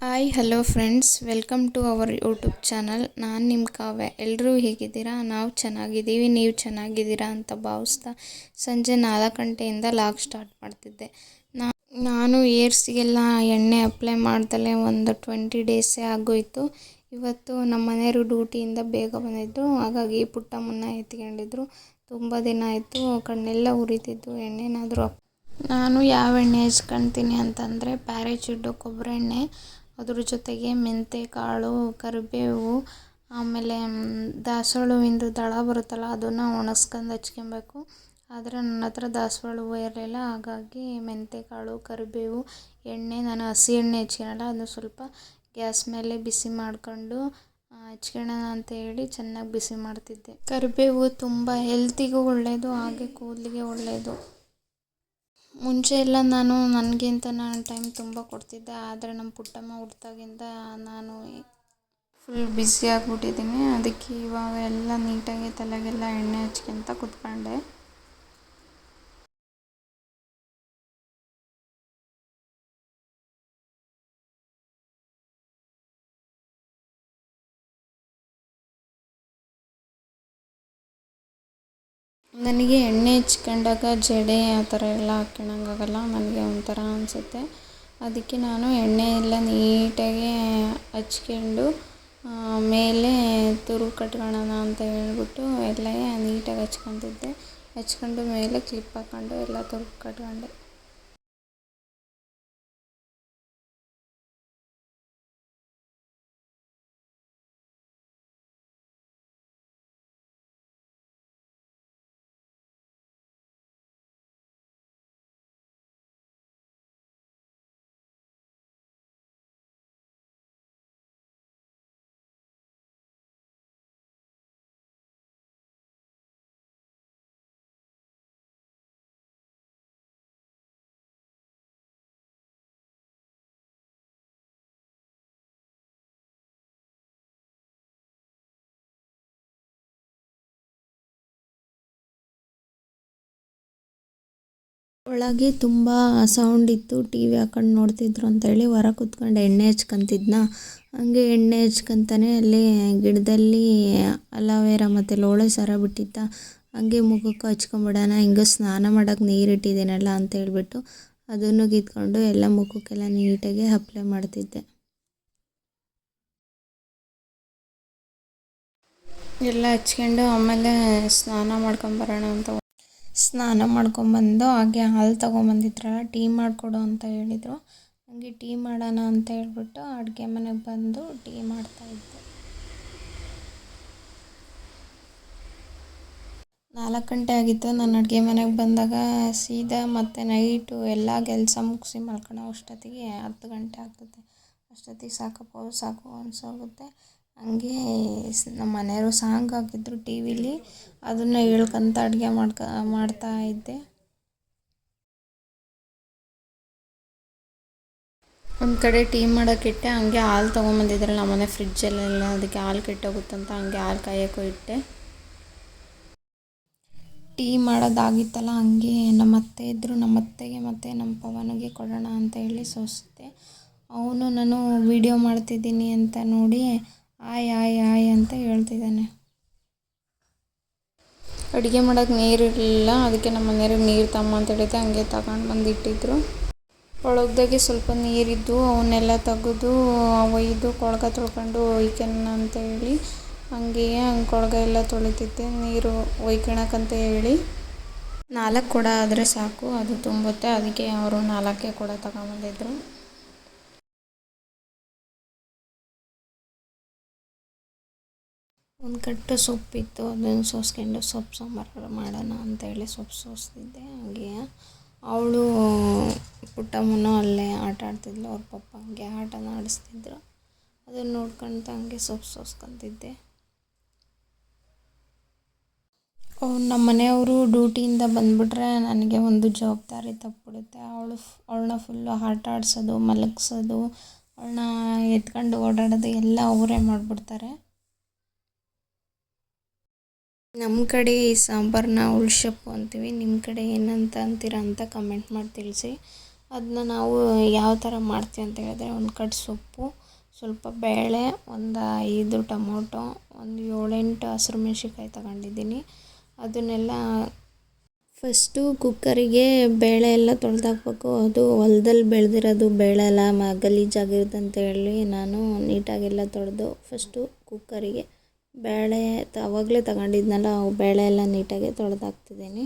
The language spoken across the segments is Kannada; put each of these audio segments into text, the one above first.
Hi hello friends welcome to our YouTube channel ನಾನು ನಿಮ್ಮ ಕಾವ್ಯ. ಎಲ್ಲರೂ ಹೇಗಿದ್ದೀರಾ? ನಾವು ಚೆನ್ನಾಗಿದ್ದೀವಿ, ನೀವು ಚೆನ್ನಾಗಿದ್ದೀರಾ ಅಂತ ಭಾವಿಸ್ತಾ ಸಂಜೆ ನಾಲ್ಕು ಗಂಟೆಯಿಂದ ಲಾಗ್ ಸ್ಟಾರ್ಟ್ ಮಾಡ್ತಿದ್ದೆ. ನಾ- ನಾನು ಏರ್ಸಿಗೆಲ್ಲ ಎಣ್ಣೆ ಅಪ್ಲೈ ಮಾಡ್ದಲೇ ಒಂದು ಟ್ವೆಂಟಿ ಡೇಸೇ ಆಗೋಯಿತು. ಇವತ್ತು ನಮ್ಮ ಮನೆಯವರು ಡ್ಯೂಟಿಯಿಂದ ಬೇಗ ಬಂದಿದ್ದರು ಹಾಗಾಗಿ ಪುಟ್ಟ ಮುನ್ನ ಎತ್ಕೊಂಡಿದ್ರು. ತುಂಬ ದಿನ ಆಯಿತು, ಕಣ್ಣೆಲ್ಲ ಉರಿತಿದ್ದು ಎಣ್ಣೆನಾದರೂ ನಾನು ಯಾವ ಎಣ್ಣೆ ಹಚ್ಕೊಳ್ತೀನಿ ಅಂತಂದರೆ ಪ್ಯಾರಾಚೂಟು ಕೊಬ್ಬರಿ ಎಣ್ಣೆ. ಅದ್ರ ಜೊತೆಗೆ ಮೆಂತ್ಯ ಕಾಳು, ಕರಿಬೇವು, ಆಮೇಲೆ ದಾಸವಾಳ ಹೂವಿಂದು ದಳ ಬರುತ್ತಲ್ಲ, ಅದನ್ನು ಒಣಸ್ಕೊಂಡು ಹಚ್ಕೊಬೇಕು. ಆದರೆ ನನ್ನ ಹತ್ರ ದಾಸವಾಳ ಹೂವು ಇರಲಿಲ್ಲ, ಹಾಗಾಗಿ ಮೆಂತ್ಯ ಕಾಳು, ಕರಿಬೇವು, ಎಣ್ಣೆ, ನಾನು ಹಸಿ ಎಣ್ಣೆ ಹಚ್ಕೊಳಲ್ಲ, ಅದನ್ನು ಸ್ವಲ್ಪ ಗ್ಯಾಸ್ ಮೇಲೆ ಬಿಸಿ ಮಾಡಿಕೊಂಡು ಹಚ್ಕೊಳ್ಳೋಣ ಅಂತ ಹೇಳಿ ಚೆನ್ನಾಗಿ ಬಿಸಿ ಮಾಡ್ತಿದ್ದೆ. ಕರಿಬೇವು ತುಂಬ ಹೆಲ್ತಿಗೂ ಒಳ್ಳೆಯದು ಹಾಗೆ ಕೂದಲಿಗೆ ಒಳ್ಳೆಯದು ಮುಂಚೆ ಎಲ್ಲ ನಾನು ನನಗೆ ಅಂತ ನಾನು ಟೈಮ್ ತುಂಬ ಕೊಡ್ತಿದ್ದೆ, ಆದರೆ ನಮ್ಮ ಪುಟ್ಟಮ್ಮ ಹುಟ್ದಾಗಿಂದ ನಾನು ಫುಲ್ ಬಿಝಿ ಆಗಿಬಿಟ್ಟಿದ್ದೀನಿ. ಅದಕ್ಕೆ ಇವಾಗ ಎಲ್ಲ ನೀಟಾಗಿ ತಲೆಗೆಲ್ಲ ಎಣ್ಣೆ ಹಚ್ಕೊಂತ ಕೂತ್ಕೊಂಡೆ. ನನಗೆ ಎಣ್ಣೆ ಹಚ್ಕೊಂಡಾಗ ಜಡೆ ಆ ಥರ ಎಲ್ಲ ಹಾಕ್ಕೊಳಂಗಾಗಲ್ಲ ನನಗೆ ಒಂಥರ ಅನಿಸುತ್ತೆ. ಅದಕ್ಕೆ ನಾನು ಎಣ್ಣೆ ಎಲ್ಲ ನೀಟಾಗಿ ಹಚ್ಕೊಂಡು ಮೇಲೆ ತುರು ಕಟ್ಕೊಳ್ಳೋಣ ಅಂತ ಹೇಳ್ಬಿಟ್ಟು ಎಲ್ಲ ನೀಟಾಗಿ ಹಚ್ಕೊತಿದ್ದೆ. ಹಚ್ಕೊಂಡು ಮೇಲೆ ಕ್ಲಿಪ್ ಹಾಕ್ಕೊಂಡು ಎಲ್ಲ ತುರು ಕಟ್ಕೊಂಡೆ. ಒಳಗೆ ತುಂಬ ಸೌಂಡ್ ಇತ್ತು ಟಿ ವಿ ಹಾಕೊಂಡು ನೋಡ್ತಿದ್ರು ಅಂತೇಳಿ ಹೊರಗೆ ಕೂತ್ಕೊಂಡು ಎಣ್ಣೆ ಹಚ್ಕೊಂತಿದ್ನ. ಹಂಗೆ ಎಣ್ಣೆ ಹಚ್ಕೊಂತಾನೆ ಅಲ್ಲಿ ಗಿಡದಲ್ಲಿ ಅಲೋವೆರಾ ಮತ್ತು ಲೋಳೆ ಸರ ಬಿಟ್ಟಿದ್ದ ಹಂಗೆ ಮುಖಕ್ಕೆ ಹಚ್ಕೊಂಬಿಡೋಣ, ಹಿಂಗೆ ಸ್ನಾನ ಮಾಡೋಕೆ ನೀರು ಇಟ್ಟಿದ್ದೀನಲ್ಲ ಅಂತ ಹೇಳಿಬಿಟ್ಟು ಅದನ್ನು ಕಿತ್ಕೊಂಡು ಎಲ್ಲ ಮುಖಕ್ಕೆಲ್ಲ ನೀಟಾಗಿ ಅಪ್ಲೈ ಮಾಡ್ತಿದ್ದೆ. ಎಲ್ಲ ಹಚ್ಕೊಂಡು ಆಮೇಲೆ ಸ್ನಾನ ಮಾಡ್ಕೊಂಬರೋಣ ಅಂತ ಸ್ನಾನ ಮಾಡ್ಕೊಂಬಂದು ಹಾಗೆ ಹಾಲು ತೊಗೊಂಬಂದಿದ್ರಲ್ಲ, ಟೀ ಮಾಡಿಕೊಡು ಅಂತ ಹೇಳಿದರು. ಹಾಗೆ ಟೀ ಮಾಡೋಣ ಅಂತ ಹೇಳ್ಬಿಟ್ಟು ಅಡುಗೆ ಮನೆಗೆ ಬಂದು ಟೀ ಮಾಡ್ತಾಯಿದ್ದೆ ನಾಲ್ಕು ಗಂಟೆ ಆಗಿತ್ತು. ನಾನು ಅಡುಗೆ ಮನೆಗೆ ಬಂದಾಗ ಸೀದಾ ಮತ್ತು ನೈಟು ಎಲ್ಲ ಕೆಲಸ ಮುಗಿಸಿ ಮಲ್ಕೊಳ್ಳೋ ಅಷ್ಟೊತ್ತಿಗೆ ಹತ್ತು ಗಂಟೆ ಆಗ್ತದೆ. ಅಷ್ಟೊತ್ತಿಗೆ ಸಾಕಪ್ಪ, ಸಾಕು ಅನ್ಸೋಗುತ್ತೆ. ಹಂಗೆ ಸ್- ನಮ್ಮ ಮನೆಯವರು ಸಾಂಗ್ ಹಾಕಿದ್ರು ಟಿ ವಿಲಿ ಅದನ್ನು ಹೇಳ್ಕೊಂತ ಅಡುಗೆ ಮಾಡ್ಕ ಮಾಡ್ತಾ ಇದ್ದೆ. ಒಂದು ಕಡೆ ಟೀ ಮಾಡೋಕ್ಕಿಟ್ಟೆ ಹಂಗೆ ಹಾಲು ತೊಗೊಂಬಂದಿದ್ರಲ್ಲ ನಮ್ಮ ಮನೆ ಫ್ರಿಜ್ಜಲ್ಲೆಲ್ಲ ಅದಕ್ಕೆ ಹಾಲು ಕೆಟ್ಟೋಗುತ್ತಂತ ಹಂಗೆ ಹಾಲು ಕಾಯೋಕ್ಕೂ ಇಟ್ಟೆ. ಟೀ ಮಾಡೋದಾಗಿತ್ತಲ್ಲ ಹಂಗೆ ನಮ್ಮ ಅತ್ತೆ ಇದ್ದರು ನಮ್ಮ ಅತ್ತೆಗೆ ಮತ್ತು ನಮ್ಮ ಪವನಿಗೆ ಕೊಡೋಣ ಅಂತ ಹೇಳಿ ಸೋಸಿದ್ದೆ. ಅವನು ನಾನು ವಿಡಿಯೋ ಮಾಡ್ತಿದ್ದೀನಿ ಅಂತ ನೋಡಿ ಆಯ್ ಆಯ್ ಆಯ್ ಅಂತ ಹೇಳ್ತಿದ್ದಾನೆ. ಅಡುಗೆ ಮಾಡೋಕ್ಕೆ ನೀರು ಇರಲಿಲ್ಲ, ಅದಕ್ಕೆ ನಮ್ಮ ಮನೆಯವ್ರಿಗೆ ನೀರು ತಮ್ಮ ಅಂತ ಹೇಳಿದ್ದೆ, ಹಂಗೆ ತಗೊಂಡು ಬಂದು ಇಟ್ಟಿದ್ರು ಒಳಗ್ದಾಗೆ ಸ್ವಲ್ಪ ನೀರಿದ್ದು, ಅವನ್ನೆಲ್ಲ ತೆಗೆದು ಒಯ್ದು ಕೊಳಗ ತೊಳ್ಕೊಂಡು ಒಯ್ಕೊಣ ಅಂತ ಹೇಳಿ, ಹಂಗೆಯೇ ಹಂಗೆ ಕೊಳಗ ಎಲ್ಲ ತೊಳಿತಿದ್ದೆ, ನೀರು ಒಯ್ಕೊಳಕ್ಕಂತ ಹೇಳಿ. ನಾಲ್ಕು ಕೊಡ ಆದರೆ ಸಾಕು, ಅದು ತುಂಬುತ್ತೆ, ಅದಕ್ಕೆ ಅವರು ನಾಲ್ಕೇ ಕೊಡ ತಗೊಂಬಂದಿದ್ರು ಒಂದು ಕಟ್ಟು ಸೊಪ್ಪಿತ್ತು ಅದನ್ನು ಸೋಸ್ಕೊಂಡು ಸೊಪ್ಪು ಸಾಂಬಾರು ಮಾಡೋಣ ಅಂತ ಹೇಳಿ ಸೊಪ್ಪು ಸೋಸ್ತಿದ್ದೆ. ಹಾಗೆ ಅವಳು ಪುಟ್ಟಮ್ಮನೂ ಅಲ್ಲೇ ಆಟ ಆಡ್ತಿದ್ಲು, ಅವ್ರ ಪಪ್ಪ ಹಂಗೆ ಆಟನ ಆಡಿಸ್ತಿದ್ರು. ಅದನ್ನು ನೋಡ್ಕೊಂತ ಹಂಗೆ ಸೊಪ್ಪು ಸೋಸ್ಕೊತಿದ್ದೆ. ನಮ್ಮ ಮನೆಯವರು ಡ್ಯೂಟಿಯಿಂದ ಬಂದುಬಿಟ್ರೆ ನನಗೆ ಒಂದು ಜವಾಬ್ದಾರಿ ತಪ್ಪಿಬಿಡುತ್ತೆ. ಅವಳು ಅವಳನ್ನ ಫುಲ್ಲು ಆಟ ಆಡಿಸೋದು, ಮಲಗಿಸೋದು, ಅವಳನ್ನ ಎತ್ಕೊಂಡು ಓಡಾಡೋದು ಎಲ್ಲ ಅವರೇ ಮಾಡಿಬಿಡ್ತಾರೆ. ನಮ್ಮ ಕಡೆ ಈ ಸಾಂಬಾರನ್ನ ಉಳ್ಸಪ್ಪು ಅಂತೀವಿ. ನಿಮ್ಮ ಕಡೆ ಏನಂತ ಅಂತೀರ ಅಂತ ಕಮೆಂಟ್ ಮಾಡಿ ತಿಳಿಸಿ. ಅದನ್ನ ನಾವು ಯಾವ ಥರ ಮಾಡ್ತೀವಿ ಅಂತ ಹೇಳಿದ್ರೆ ಒಂದು ಕಟ್ ಸೊಪ್ಪು, ಸ್ವಲ್ಪ ಬೇಳೆ, ಒಂದು ಐದು ಟೊಮೊಟೊ, ಒಂದು ಏಳೆಂಟು ಹಸಿರು ಮೆಣ್ಸಿನ್ಕಾಯಿ ತಗೊಂಡಿದ್ದೀನಿ. ಅದನ್ನೆಲ್ಲ ಫಸ್ಟು ಕುಕ್ಕರಿಗೆ ಬೇಳೆ ಎಲ್ಲ ತೊಳೆದಾಕ್ಬೇಕು. ಅದು ಹೊಲದಲ್ಲಿ ಬೆಳೆದಿರೋದು ಬೇಳೆ ಎಲ್ಲ ಮ, ಗಲೀಜಾಗಿರುತ್ತೆ ಅಂತ ಹೇಳಿ ನಾನು ನೀಟಾಗೆಲ್ಲ ತೊಳೆದು ಫಸ್ಟು ಕುಕ್ಕರಿಗೆ ಬೇಳೆ ಆವಾಗಲೇ ತಗೊಂಡಿದ್ನಲ್ಲ, ಅವು ಬೇಳೆ ಎಲ್ಲ ನೀಟಾಗಿ ತೊಳೆದಾಕ್ತಿದ್ದೀನಿ.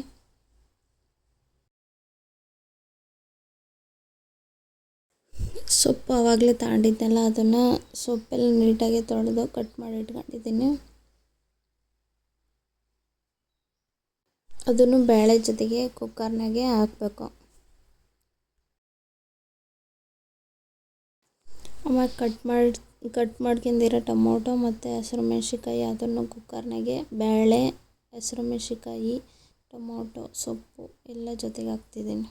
ಸೊಪ್ಪು ಆವಾಗಲೇ ತಗೊಂಡಿದ್ನಲ್ಲ, ಅದನ್ನು ಸೊಪ್ಪೆಲ್ಲ ನೀಟಾಗಿ ತೊಳೆದು ಕಟ್ ಮಾಡಿ ಇಟ್ಕೊಂಡಿದ್ದೀನಿ. ಅದನ್ನು ಬೇಳೆ ಜೊತೆಗೆ ಕುಕ್ಕರ್ನಾಗೆ ಹಾಕಬೇಕು. ಆಮೇಲೆ ಕಟ್ ಮಾಡಿ ಕಟ್ ಮಾಡ್ಕೊಂಡಿರೋ ಟೊಮೊಟೊ ಮತ್ತು ಹಸಿರು ಮೆಣ್ಸಿನ್ಕಾಯಿ, ಅದನ್ನು ಕುಕ್ಕರ್ನಾಗೆ ಬೇಳೆ, ಹಸಿರು ಮೆಣ್ಸಿಕಾಯಿ ಟೊಮೊಟೊ, ಸೊಪ್ಪು ಎಲ್ಲ ಜೊತೆಗೆ ಹಾಕ್ತಿದ್ದೀನಿ.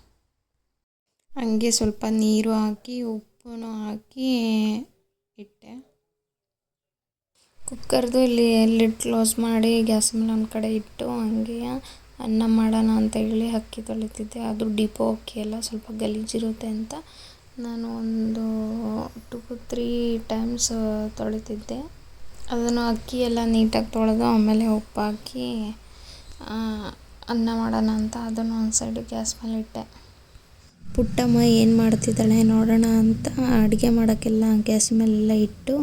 ಹಂಗೆ ಸ್ವಲ್ಪ ನೀರು ಹಾಕಿ ಉಪ್ಪು ಹಾಕಿ ಇಟ್ಟೆ. ಕುಕ್ಕರ್ದು ಇಲ್ಲಿ ಲಿಡ್ ಕ್ಲೋಸ್ ಮಾಡಿ ಗ್ಯಾಸ್ ಮೇಲೆ ಒಂದು ಕಡೆ ಇಟ್ಟು ಹಂಗೆ ಅನ್ನ ಮಾಡೋಣ ಅಂತ ಹೇಳಿ ಅಕ್ಕಿ ತೊಳಿತಿದ್ದೆ. ಅದು ಡಿಪೋ ಅಕ್ಕಿ ಎಲ್ಲ ಸ್ವಲ್ಪ ಗಲೀಜಿರುತ್ತೆ ಅಂತ. ನಾನು ಒಂದು ಟು ತ್ರೀ ಟೈಮ್ಸ್ ತೊಳಿತಿದ್ದೆ ಅದನ್ನು ಅಕ್ಕಿ ಎಲ್ಲ ನೀಟಾಗಿ ತೊಳೆದು ಆಮೇಲೆ ಉಪ್ಪು ಹಾಕಿ ಅನ್ನ ಮಾಡೋಣ ಅಂತ ಅದನ್ನು ಒಂದು ಸೈಡ್ ಗ್ಯಾಸ್ ಮೇಲೆ ಇಟ್ಟೆ. ಪುಟ್ಟಮ್ಮ ಏನು ಮಾಡ್ತಿದ್ದಾಳೆ ನೋಡೋಣ ಅಂತ ಅಡುಗೆ ಮಾಡೋಕ್ಕೆಲ್ಲ ಗ್ಯಾಸ್ ಮೇಲೆಲ್ಲ ಇಟ್ಟು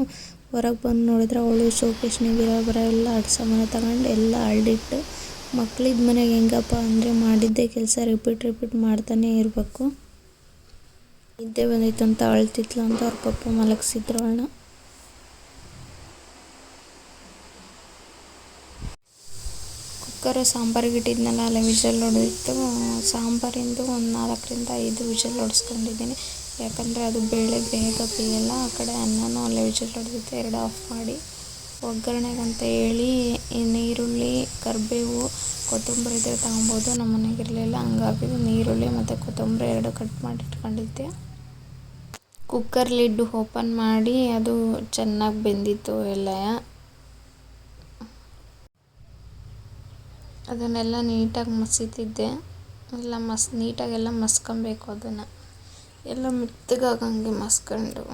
ಹೊರಗೆ ಬಂದು ನೋಡಿದ್ರೆ ಅವಳು ಶೋಕೇಶ್ನಾಗಿರೋ ಬರೋ ಎಲ್ಲ ಅಡ್ಗೆ ಸಾಮಾನು ತಗೊಂಡು ಎಲ್ಲ ಅಳ್ಳಿಟ್ಟು ಮಕ್ಳಿದ ಮನೆಗೆ ಹೆಂಗಪ್ಪ ಅಂದರೆ ಮಾಡಿದ್ದೇ ಕೆಲಸ ರಿಪೀಟ್ ರಿಪೀಟ್ ಮಾಡ್ತಾನೇ ಇರಬೇಕು. ನಿದ್ದೆ ಬಂದಿತ್ತು ಅಂತ ಅಳ್ತಿದ್ಲು ಅಂತ ಅವ್ರ ಪಪ್ಪ ಮಲಗಿಸಿದ್ರು ಅವಳನ್ನ ಕುಕ್ಕರ್ ಸಾಂಬಾರಿಗೆ ಇಟ್ಟಿದ್ನಲ್ಲ, ಅಲ್ಲೇ ವಿಷಲ್ ಹೊಡೆದಿತ್ತು. ಸಾಂಬಾರಿಂದು ಒಂದು ನಾಲ್ಕರಿಂದ ಐದು ವಿಷಲ್ ಹೊಡೆಸ್ಕೊಂಡಿದ್ದೀನಿ. ಯಾಕಂದರೆ ಅದು ಬೇಳೆ ಬೇಗ ಬೇಯಲ್ಲ, ಆ ಕಡೆ ಅನ್ನನೂ ಅಲ್ಲೇ ವಿಷಲ್ ಹೊಡೆದಿತ್ತು, ಎರಡು ಆಫ್ ಮಾಡಿ. ಒಗ್ಗರಣೆಗಂತ ಹೇಳಿ ನೀರುಳ್ಳಿ, ಕರಿಬೇವು, ಕೊತ್ತಂಬರಿ ಇದ್ದರೆ ತಗೊಬೋದು ನಮ್ಮ ಮನೆಗೆ ಇರಲಿಲ್ಲ. ಹಂಗಾಗಿ ನೀರುಳ್ಳಿ ಮತ್ತು ಕೊತ್ತಂಬರಿ ಎರಡು ಕಟ್ ಮಾಡಿ ಇಟ್ಕೊಂಡಿದ್ದೆ. ಕುಕ್ಕರ್ ಲಿಡ್ ಓಪನ್ ಮಾಡಿ ಅದು ಚೆನ್ನಾಗಿ ಬೆಂದಿತ್ತು ಎಲ್ಲ ಅದನ್ನೆಲ್ಲ ನೀಟಾಗಿ ಮಸೀತಿದ್ದೆ. ಎಲ್ಲ ಮಸ್ ನೀಟಾಗೆಲ್ಲ ಮಸ್ಕೊಬೇಕು ಅದನ್ನು. ಎಲ್ಲ ಮೆತ್ತಗಾಗಂಗೆ ಮಸ್ಕೊಂಡು.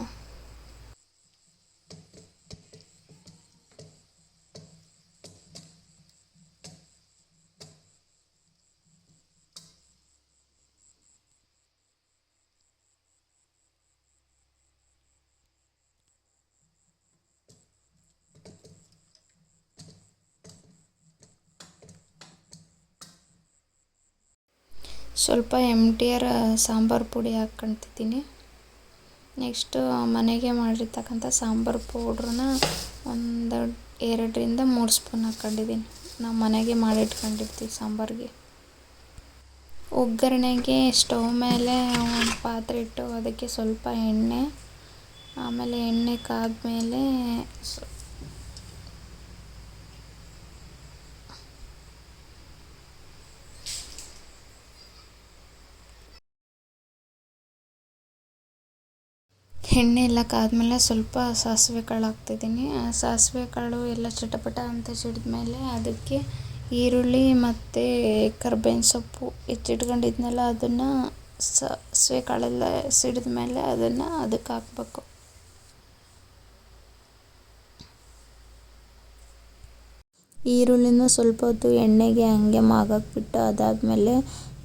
ಸ್ವಲ್ಪ ಎಂ ಟಿ ಆರ್ ಸಾಂಬಾರು ಪುಡಿ ಹಾಕ್ಕೊತಿದ್ದೀನಿ ನೆಕ್ಸ್ಟು ಮನೆಗೆ ಮಾಡಿರ್ತಕ್ಕಂಥ ಸಾಂಬಾರು ಪೌಡ್ರನ್ನ ಒಂದು ಎರಡರಿಂದ ಮೂರು ಸ್ಪೂನ್ ಹಾಕ್ಕೊಂಡಿದ್ದೀನಿ. ನಾವು ಮನೆಗೆ ಮಾಡಿಟ್ಕೊಂಡಿರ್ತೀವಿ ಸಾಂಬಾರಿಗೆ. ಒಗ್ಗರಣೆಗೆ ಸ್ಟವ್ ಮೇಲೆ ಒಂದು ಪಾತ್ರೆ ಇಟ್ಟು ಅದಕ್ಕೆ ಸ್ವಲ್ಪ ಎಣ್ಣೆ, ಆಮೇಲೆ ಎಣ್ಣೆ ಕಾದ್ಮೇಲೆ ಎಣ್ಣೆ ಎಲ್ಲ ಕಾದ್ಮೇಲೆ ಸ್ವಲ್ಪ ಸಾಸಿವೆ ಕಾಳು ಹಾಕ್ತಿದ್ದೀನಿ. ಆ ಸಾಸಿವೆ ಕಾಳು ಎಲ್ಲ ಚಟಪಟ ಅಂತ ಸಿಡಿದ್ಮೇಲೆ ಅದಕ್ಕೆ ಈರುಳ್ಳಿ ಮತ್ತು ಕರ್ಬೇವಿನ ಸೊಪ್ಪು ಹೆಚ್ಚಿಟ್ಕೊಂಡಿದ್ನಲ್ಲ ಅದನ್ನು ಸಾಸಿವೆ ಕಾಳೆಲ್ಲ ಸಿಡಿದ ಮೇಲೆ ಅದನ್ನು ಅದಕ್ಕೆ ಹಾಕ್ಬೇಕು. ಈರುಳ್ಳಿನ ಸ್ವಲ್ಪ ಹೊತ್ತು ಎಣ್ಣೆಗೆ ಹಂಗೆ ಮಾಗಾಕ್ಬಿಟ್ಟು ಬಿಟ್ಟು ಅದಾದಮೇಲೆ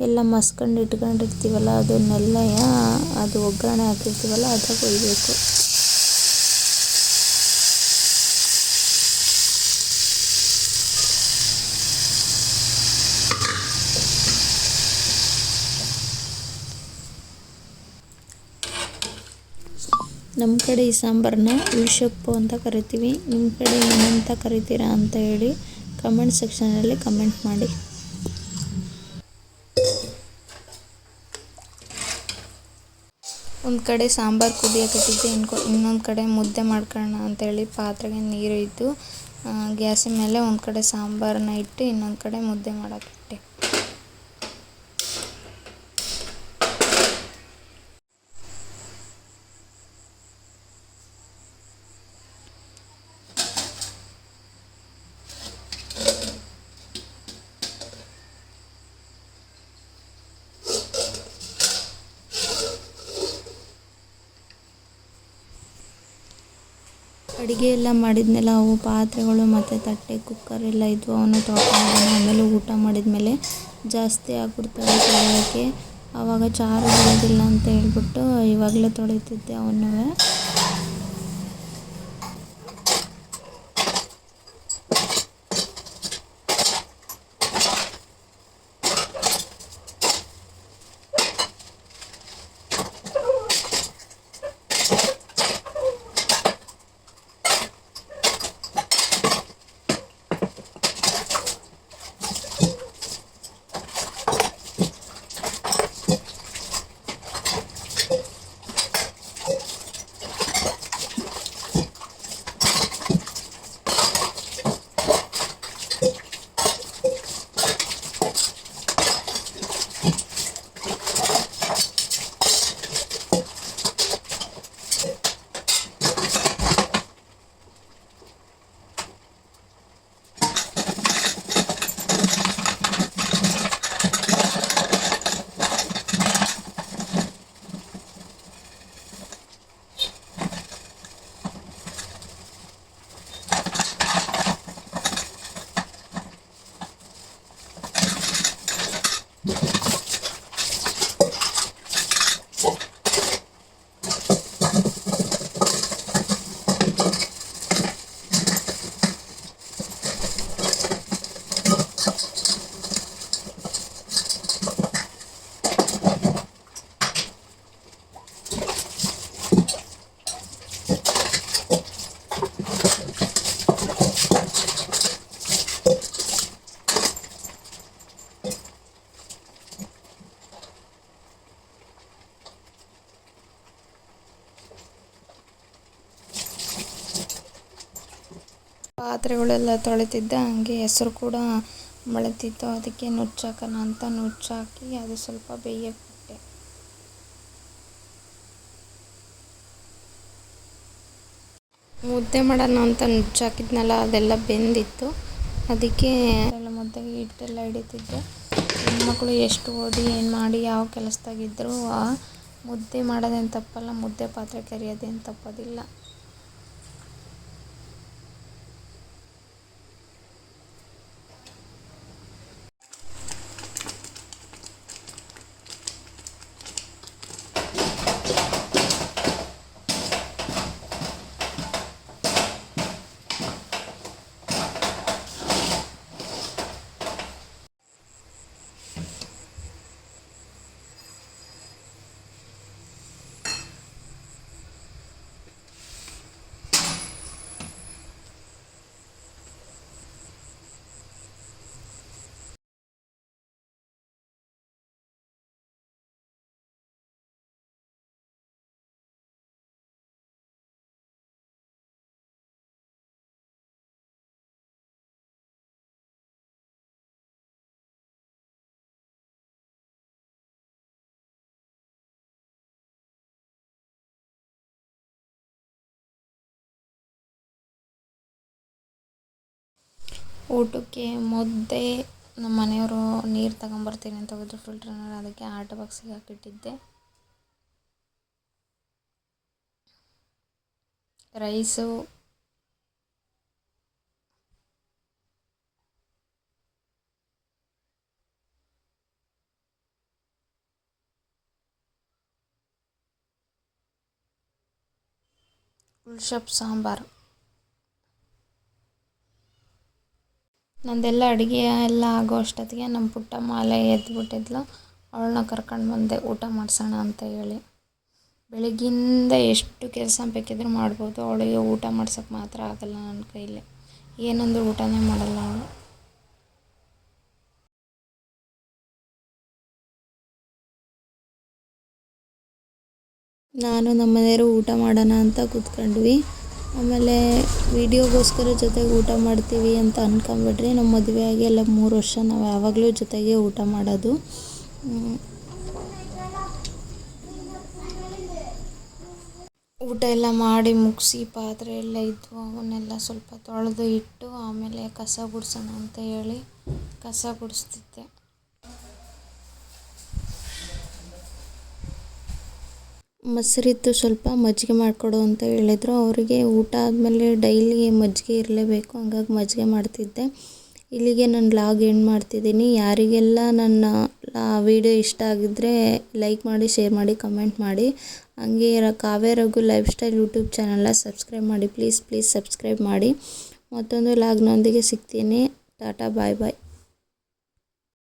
ಎಲ್ಲ ಮಸ್ಕೊಂಡು ಇಟ್ಕೊಂಡಿರ್ತೀವಲ್ಲ, ಅದನ್ನೆಲ್ಲ ಅದು ಒಗ್ಗರಣೆ ಹಾಕಿರ್ತೀವಲ್ಲ ಅದ್ರಾಗ ಕೊಯ್ಬೇಕು. ನಮ್ಮ ಕಡೆ ಈ ಸಾಂಬಾರನ್ನ ಉಳ್ಸೊಪ್ಪು ಅಂತ ಕರಿತೀವಿ. ನಿಮ್ಮ ಕಡೆ ಏನಂತ ಕರಿತೀರಾ ಅಂತ ಹೇಳಿ ಕಮೆಂಟ್ ಸೆಕ್ಷನಲ್ಲಿ ಕಮೆಂಟ್ ಮಾಡಿ. ಒಂದು ಕಡೆ ಸಾಂಬಾರು ಇನ್ಕೊ, ಇನ್ನೊಂದು ಕಡೆ ಮುದ್ದೆ ಮಾಡ್ಕೊಳ್ಳೋಣ ಅಂತೇಳಿ ಪಾತ್ರೆಗೆ ನೀರು ಇತ್ತು ಗ್ಯಾಸಿನ ಮೇಲೆ ಒಂದು ಕಡೆ ಸಾಂಬಾರನ್ನ ಇಟ್ಟು ಇನ್ನೊಂದು ಕಡೆ ಮುದ್ದೆ ಮಾಡೋಕ್ಕಿಟ್ಟೆ ಅಡುಗೆ ಎಲ್ಲ ಮಾಡಿದ್ಮೇಲೆ ಅವು ಪಾತ್ರೆಗಳು ಮತ್ತು ತಟ್ಟೆ ಕುಕ್ಕರ್ ಎಲ್ಲ ಇದ್ವು. ಅವನ್ನ ತೊಳ್ಕೊಂಡು ಆಮೇಲೆ ಊಟ ಮಾಡಿದ್ಮೇಲೆ ಜಾಸ್ತಿ ಆಗ್ಬಿಡ್ತವೆ ತೊಳೆಯೋಕ್ಕೆ. ಆವಾಗ ಚಾರು ಬರೋದಿಲ್ಲ ಅಂತ ಹೇಳ್ಬಿಟ್ಟು ಇವಾಗಲೇ ತೊಳಿತಿದ್ದೆ ಅವನ್ನೂ ಪಾತ್ರೆಗಳೆಲ್ಲ ತೊಳಿತಿದ್ದೆ ಹಂಗೆ ಹೆಸರು ಕೂಡ ಮಳೆತಿತ್ತು ಅದಕ್ಕೆ ನುಚ್ಚಾಕೋಣ ಅಂತ ನುಚ್ಚಾಕಿ ಅದು ಸ್ವಲ್ಪ ಬೇಯಕ್ಕೆ ಬಿಟ್ಟೆ. ಮುದ್ದೆ ಮಾಡೋಣ ಅಂತ ನುಚ್ಚಾಕಿದ್ನಲ್ಲ, ಅದೆಲ್ಲ ಬೆಂದಿತ್ತು. ಅದಕ್ಕೆ ಎಲ್ಲ ಮುದ್ದೆಗೆ ಹಿಟ್ಟೆಲ್ಲ ಹಿಡಿತಿದ್ದೆ ಹೆಣ್ಮಕ್ಳು ಎಷ್ಟು ಓದಿ, ಏನು ಮಾಡಿ, ಯಾವ ಕೆಲಸದಾಗಿದ್ದರೂ ಮುದ್ದೆ ಮಾಡೋದೇನು ತಪ್ಪಲ್ಲ, ಮುದ್ದೆ ಪಾತ್ರೆ ಕರಿಯೋದೇನು ತಪ್ಪೋದಿಲ್ಲ. ಊಟಕ್ಕೆ ಮುದ್ದೆ, ನಮ್ಮ ಮನೆಯವರು ನೀರು ತಗೊಂಬರ್ತೀನಿ ಅಂತ ಹೋಗಿದ್ರು ಫಿಲ್ಟ್ರನ್ನ ಅದಕ್ಕೆ ಆಟ ಬಾಕ್ಸಿಗೆ ಹಾಕಿಟ್ಟಿದ್ದೆ. ರೈಸು. ಉಳ್ಸಪ್ ಸಾಂಬಾರು. ನಂದೆಲ್ಲ ಅಡುಗೆ ಎಲ್ಲ ಆಗೋ ಅಷ್ಟೊತ್ತಿಗೆ ನಮ್ಮ ಪುಟ್ಟ ಮಾಲೆ ಎದ್ಬಿಟ್ಟಿದ್ಲು. ಅವಳನ್ನ ಕರ್ಕೊಂಡು ಬಂದೆ, ಊಟ ಮಾಡಿಸೋಣ ಅಂತ ಹೇಳಿ. ಬೆಳಗ್ಗಿಂದ ಎಷ್ಟು ಕೆಲಸ ಬೇಕಿದ್ರೂ ಮಾಡ್ಬೋದು. ಅವಳಿಗೆ ಊಟ ಮಾಡ್ಸೋಕ್ಕೆ ಮಾತ್ರ ಆಗಲ್ಲ ನನ್ನ ಕೈಲಿ. ಏನಂದ್ರೂ ಊಟನೇ ಮಾಡಲ್ಲ ಅವಳು. ನಾನು ನಮ್ಮ ಮನೆಯವರು ಊಟ ಮಾಡೋಣ ಅಂತ ಕೂತ್ಕೊಂಡ್ವಿ. ಆಮೇಲೆ ವೀಡಿಯೋಗೋಸ್ಕರ ಜೊತೆಗೆ ಊಟ ಮಾಡ್ತೀವಿ ಅಂತ ಅನ್ಕೊಂಬಿಡ್ರಿ ನಮ್ಮ ಮದುವೆ ಆಗಿ ಎಲ್ಲ ಮೂರು ವರ್ಷ ನಾವು ಯಾವಾಗಲೂ ಜೊತೆಗೆ ಊಟ ಮಾಡೋದು. ಊಟ ಎಲ್ಲ ಮಾಡಿ ಮುಗಿಸಿ ಪಾತ್ರೆ ಎಲ್ಲ ಇದ್ವು ಅವನ್ನೆಲ್ಲ ಸ್ವಲ್ಪ ತೊಳೆದು ಇಟ್ಟು ಆಮೇಲೆ ಕಸ ಗುಡಿಸೋಣ ಅಂತ ಹೇಳಿ ಕಸ ಗುಡಿಸ್ತಿದ್ದೆ. ಮೊಸರಿತ್ತು ಸ್ವಲ್ಪ ಮಜ್ಜಿಗೆ ಮಾಡಿಕೊಡು ಅಂತ ಹೇಳಿದ್ರು. ಅವರಿಗೆ ಊಟ ಆದಮೇಲೆ ಡೈಲಿ ಮಜ್ಜಿಗೆ ಇರಲೇಬೇಕು. ಹಂಗಾಗಿ ಮಜ್ಜಿಗೆ ಮಾಡ್ತಿದ್ದೆ. ಇಲ್ಲಿಗೆ ನನ್ನ ಲಾಗ್ ಎಂಡ್ ಮಾಡ್ತಿದ್ದೀನಿ. ಯಾರಿಗೆಲ್ಲ ನನ್ನ ವಿಡಿಯೋ ಇಷ್ಟ ಆಗಿದ್ದರೆ ಲೈಕ್ ಮಾಡಿ, ಶೇರ್ ಮಾಡಿ, ಕಮೆಂಟ್ ಮಾಡಿ. ಹಂಗೆ Kavya Raghu lifestyle YouTube ಚಾನಲ್ನ ಸಬ್ಸ್ಕ್ರೈಬ್ ಮಾಡಿ. ಪ್ಲೀಸ್ ಪ್ಲೀಸ್ ಸಬ್ಸ್ಕ್ರೈಬ್ ಮಾಡಿ. ಮತ್ತೊಂದು ಲಾಗ್ನೊಂದಿಗೆ ಸಿಗ್ತೀನಿ. ಟಾಟಾ, ಬಾಯ್ ಬಾಯ್.